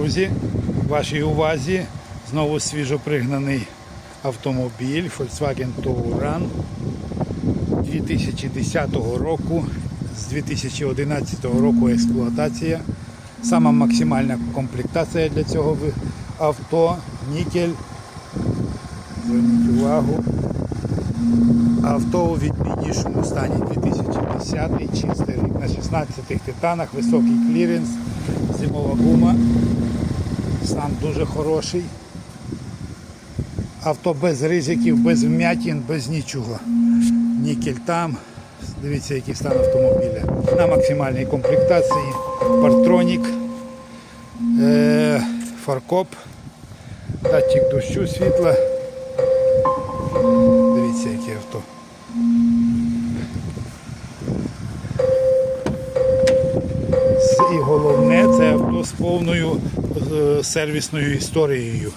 друзі, вашій увазі знову свіжопригнаний автомобіль Volkswagen Touran 2010 року з 2011 року експлуатація. Сама максимальна комплектація для цього авто, нікель. Зверніть увагу. Авто у відміннішому стані 2010 чистий рік на 16 титанах, високий кліренс, зимова гума. Стан дуже хороший. Авто без ризиків, без вмятин, без нічого. Нікель там. Дивіться, який стан автомобіля. На максимальній комплектації. Партронік, е- фаркоп, датчик дощу, світла. Дивіться, яке авто. Авто з повною е, сервісною історією.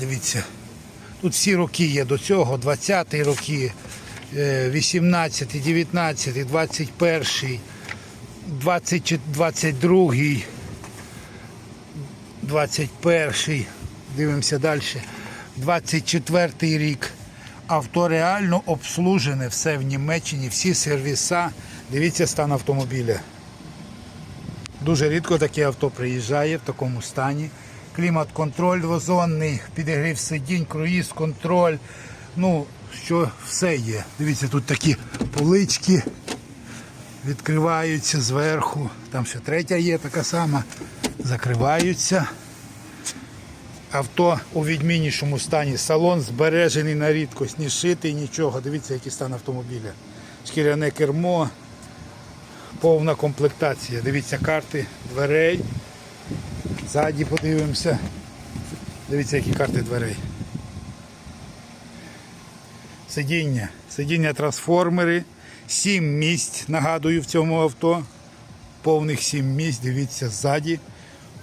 Дивіться. Тут всі роки є до цього, 20-ті роки, е, 18, 19, 21, 20, 22, 21, дивимося далі. 24 рік. Авто реально обслужене, все в Німеччині, всі сервіса. Дивіться стан автомобіля. Дуже рідко таке авто приїжджає в такому стані. Клімат-контроль двозонний, підігрів сидінь, круїз-контроль. Ну, що все є. Дивіться, тут такі полички відкриваються зверху. Там ще третя є така сама. Закриваються. Авто у відміннішому стані. Салон збережений на рідкость, ні шитий, нічого. Дивіться, який стан автомобіля. Шкіряне кермо, повна комплектація. Дивіться карти дверей. Ззаді подивимося. Дивіться, які карти дверей. Сидіння. Сидіння трансформери. Сім місць, нагадую, в цьому авто. Повних сім місць, дивіться ззаді.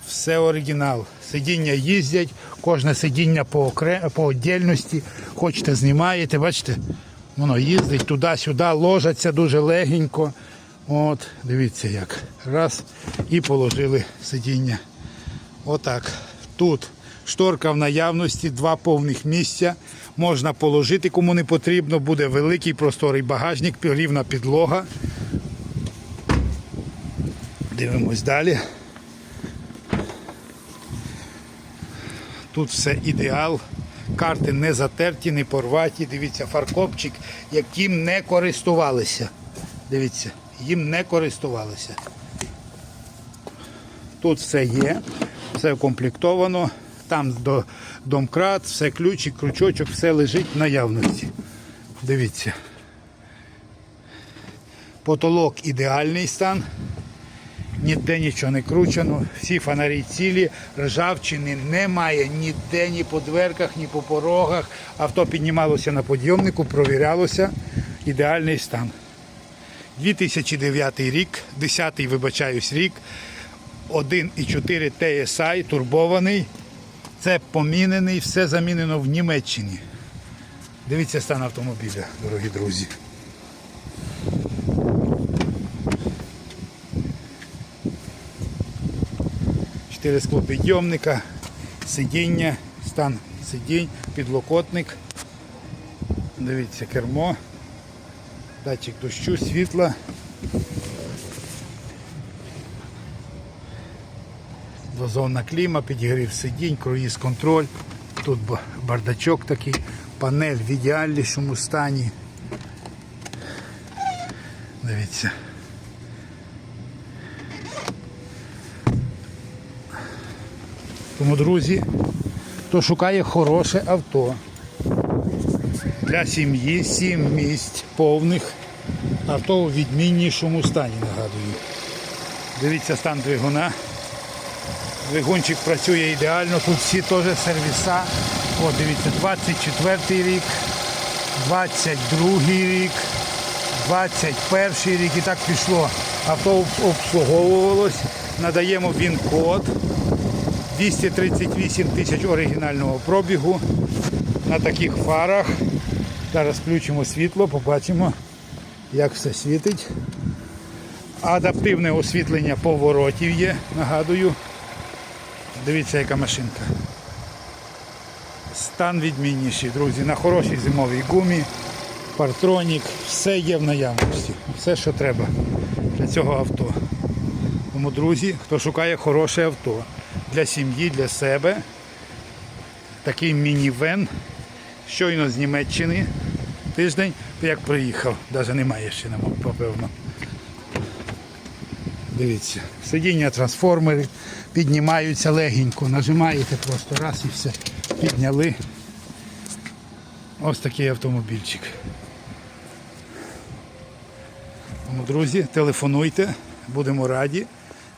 Все оригінал. Сидіння їздять, кожне сидіння по, окре... по отдельності. Хочете, знімаєте, бачите, воно їздить туди-сюди, ложаться дуже легенько. От, дивіться як. Раз. І положили сидіння. Отак. Тут шторка в наявності, два повних місця. Можна положити, кому не потрібно. Буде великий просторий багажник, рівна підлога. Дивимось далі. Тут все ідеал. Карти не затерті, не порваті. Дивіться, фаркопчик, яким не користувалися. Дивіться, їм не користувалися. Тут все є, все укомплектовано. Там до домкрат, все ключик, крючочок, все лежить в наявності. Дивіться. Потолок ідеальний стан. Ніде нічого не кручено, всі фонарі цілі, ржавчини немає ніде, ні по дверках, ні по порогах. Авто піднімалося на підйомнику, провірялося. Ідеальний стан. 2009 рік, 10-й, вибачаюсь, рік, 1,4 TSI, турбований. Це помінений, все замінено в Німеччині. Дивіться стан автомобіля, дорогі друзі. Чотири склопідйомника, сидіння, стан сидінь, підлокотник. Дивіться, кермо, датчик дощу, світла. Двозонна кліма, підігрів сидінь, круїз контроль. Тут бардачок такий, панель в ідеальнішому стані. Дивіться. Тому, друзі, хто шукає хороше авто для сім'ї, сім місць повних, авто у відміннішому стані, нагадую. Дивіться стан двигуна. Двигунчик працює ідеально, тут всі теж сервіса. О, дивіться, 24 рік, 22 рік, 21 рік і так пішло. Авто обслуговувалось, надаємо він-код. 238 тисяч оригінального пробігу на таких фарах. Зараз включимо світло, побачимо, як все світить. Адаптивне освітлення поворотів є, нагадую. Дивіться, яка машинка. Стан відмінніший, друзі, на хорошій зимовій гумі, партронік, все є в наявності, все, що треба для цього авто. Тому, друзі, хто шукає хороше авто для сім'ї, для себе, такий мінівен, щойно з Німеччини, тиждень, як приїхав, навіть немає ще, нема, напевно. Дивіться, сидіння трансформери піднімаються легенько, нажимаєте просто раз і все. Підняли. Ось такий автомобільчик. Тому, друзі, телефонуйте, будемо раді.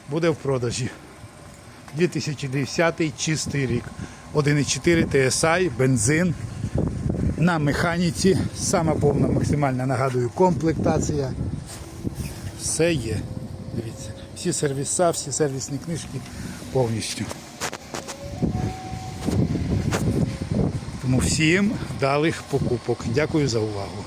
Буде в продажі. 2010 чистий рік. 1,4 TSI, бензин на механіці. Сама повна максимальна, нагадую, комплектація. Все є. Дивіться, всі сервіса, всі сервісні книжки повністю. Тому всім вдалих покупок. Дякую за увагу.